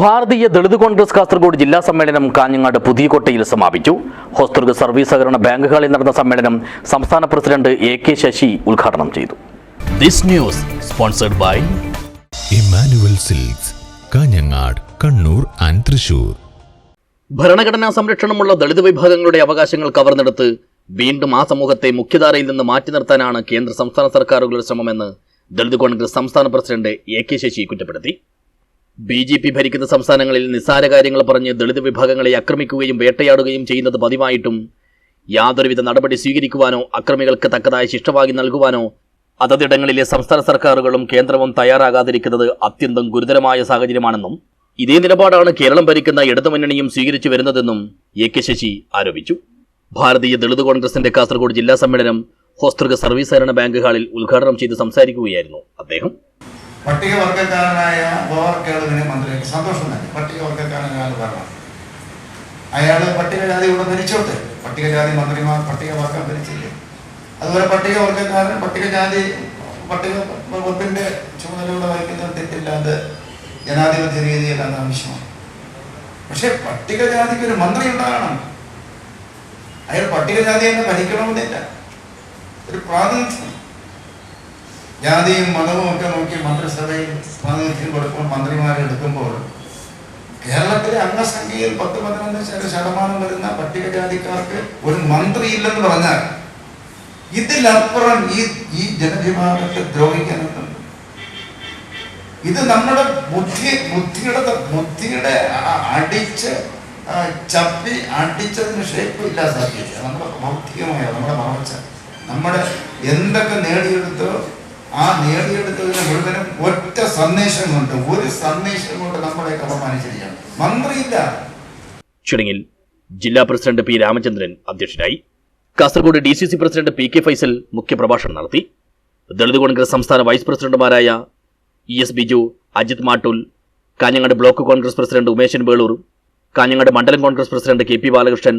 ഭാരതീയ ദളിത് കോൺഗ്രസ് കാസർഗോഡ് ജില്ലാ സമ്മേളനം കാഞ്ഞങ്ങാട് പുതിയകോട്ടയിൽ സമാപിച്ചു. ഹോസ്തുർഗ് സർവീസ് സഹകരണ ബാങ്ക് ഹാളിൽ നടന്ന സമ്മേളനം സംസ്ഥാന പ്രസിഡന്റ് എ കെ ശശി ഉദ്ഘാടനം ചെയ്തു. This news sponsored by Emmanuel silks Kanhangad Kannur and Thrissur. ഭരണഘടനാ സംരക്ഷണമുള്ള ദളിത് വിഭാഗങ്ങളുടെ അവകാശങ്ങൾ കവർന്നെടുത്ത് വീണ്ടും ആ സമൂഹത്തെ മുഖ്യധാരയിൽ നിന്ന് മാറ്റി നിർത്താനാണ് കേന്ദ്ര സംസ്ഥാന സർക്കാരുകളുടെ ശ്രമമെന്ന് ദളിത് കോൺഗ്രസ് സംസ്ഥാന പ്രസിഡന്റ് എ കെ ശശി കുറ്റപ്പെടുത്തി. ബി ജെ പി ഭരിക്കുന്ന സംസ്ഥാനങ്ങളിൽ നിസ്സാര കാര്യങ്ങൾ പറഞ്ഞ് ദളിത് വിഭാഗങ്ങളെ ആക്രമിക്കുകയും വേട്ടയാടുകയും ചെയ്യുന്നത് പതിവായിട്ടും യാതൊരുവിധ നടപടി സ്വീകരിക്കുവാനോ അക്രമികൾക്ക് തക്കതായ ശിക്ഷവാങ്ങി നൽകുവാനോ അതതിടങ്ങളിലെ സംസ്ഥാന സർക്കാരുകളും കേന്ദ്രവും തയ്യാറാകാതിരിക്കുന്നത് അത്യന്തം ഗുരുതരമായ സാഹചര്യമാണെന്നും ഇതേ നിലപാടാണ് കേരളം ഭരിക്കുന്ന ഇടതുമുന്നണിയും സ്വീകരിച്ചു വരുന്നതെന്നും എ കെ ശശി ആരോപിച്ചു. ഭാരതീയ ദളിത് കോൺഗ്രസിന്റെ കാസർഗോഡ് ജില്ലാ സമ്മേളനം ഹോസ്തൃക സർവീസ് ഹരണ ബാങ്ക് ഹാളിൽ ഉദ്ഘാടനം ചെയ്ത് സംസാരിക്കുകയായിരുന്നു അദ്ദേഹം. പട്ടികവർഗക്കാരനായ ഗോവർ കേളുവിനെ മന്ത്രിക്ക് സന്തോഷം തന്നെ. പട്ടികവർഗക്കാരനായ ഭരണം. അയാൾ പട്ടികജാതി ഇവിടെ ഭരിച്ചോട്ടെ. പട്ടികജാതി മന്ത്രിമാർ പട്ടികവർഗം ഭരിച്ചില്ലേ? അതുപോലെ പട്ടികവർഗക്കാരൻ പട്ടികജാതി പട്ടിക വകുപ്പിന്റെ ചുമതലയോടെ വഹിക്കുന്ന തെറ്റില്ലാതെ ജനാധിപത്യ രീതിയിലാണ് ആവശ്യമാണ് പക്ഷെ പട്ടികജാതിക്ക് ഒരു മന്ത്രി ഉണ്ടാകണം. അയാൾ പട്ടികജാതി തന്നെ ഭരിക്കണമെന്നില്ല. ഒരു പ്രാതിനിധ്യം. ജാതിയും മതവും ഒക്കെ നോക്കി മന്ത്രിസഭയിൽ പ്രാതിനിധ്യം കൊടുക്കുമ്പോൾ മന്ത്രിമാരെ എടുക്കുമ്പോൾ കേരളത്തിലെ അംഗസംഖ്യയിൽ പത്ത് പതിനൊന്ന് ശത- ശതമാനം വരുന്ന പട്ടികജാതിക്കാർക്ക് ഒരു മന്ത്രി ഇല്ലെന്ന് പറഞ്ഞാൽ ഇതിലപ്പുറം ഈ ഈ ജനവിഭാഗത്തെ ദ്രോഹിക്കാനുണ്ട് ഇത് നമ്മുടെ ബുദ്ധി ബുദ്ധിയുടെ ബുദ്ധിയുടെ അടിച്ച് ചപ്പി അടിച്ചതിന് ഷേപ്പ് ഇല്ലാതാക്കിയില്ല നമ്മുടെ ഭൗതികമായ നമ്മുടെ വളർച്ച നമ്മുടെ എന്തൊക്കെ നേടിയെടുത്തോ ആ നേടിയെടുത്തതിന് മുഴുവനും ഒറ്റ സന്ദേശം കൊണ്ട് ഒരു സന്ദേശം കൊണ്ട് നമ്മളെയൊക്കെ അപമാനിച്ചിരിക്കുകയാണ്. മന്ത്രിയില്ല. ചടങ്ങിൽ ജില്ലാ പ്രസിഡന്റ് പി രാമചന്ദ്രൻ അധ്യക്ഷനായി Kasaragod D C C president P K Faisal മുഖ്യപ്രഭാഷണം നടത്തി. ദളിത് കോൺഗ്രസ് സംസ്ഥാന വൈസ് പ്രസിഡന്റുമാരായ E S Biju Ajith Mattool Kanhangad block Congress president Umeshan Velur Kanhangad മണ്ഡലം Congress president K P Balakrishnan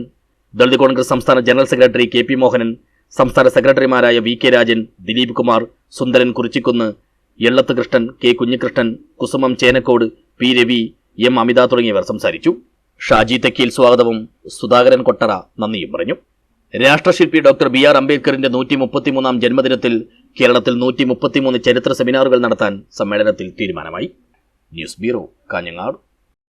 Dalit Congress സംസ്ഥാന general secretary K P Mohanan സംസ്ഥാന സെക്രട്ടറിമാരായ V K Rajan Dileep Kumar Sundaran Kurichikkunnu Ellath Krishnan K Kunhikrishnan Kusumam Chenakkode P Ravi M Amitha തുടങ്ങിയവർ സംസാരിച്ചു. ഷാജി തെക്കീൽ സ്വാഗതവും. സുധാകരൻ കൊട്ടറ നന്ദിയും പറഞ്ഞു. രാഷ്ട്രശില്പി ഡോക്ടർ ബി. ആർ. അംബേദ്കറിന്റെ നൂറ്റി മുപ്പത്തിമൂന്നാം ജന്മദിനത്തിൽ കേരളത്തിൽ നൂറ്റി മുപ്പത്തിമൂന്ന് ചരിത്ര സെമിനാറുകൾ നടത്താൻ സമ്മേളനത്തിൽ തീരുമാനമായി. News bureau Kanhangad.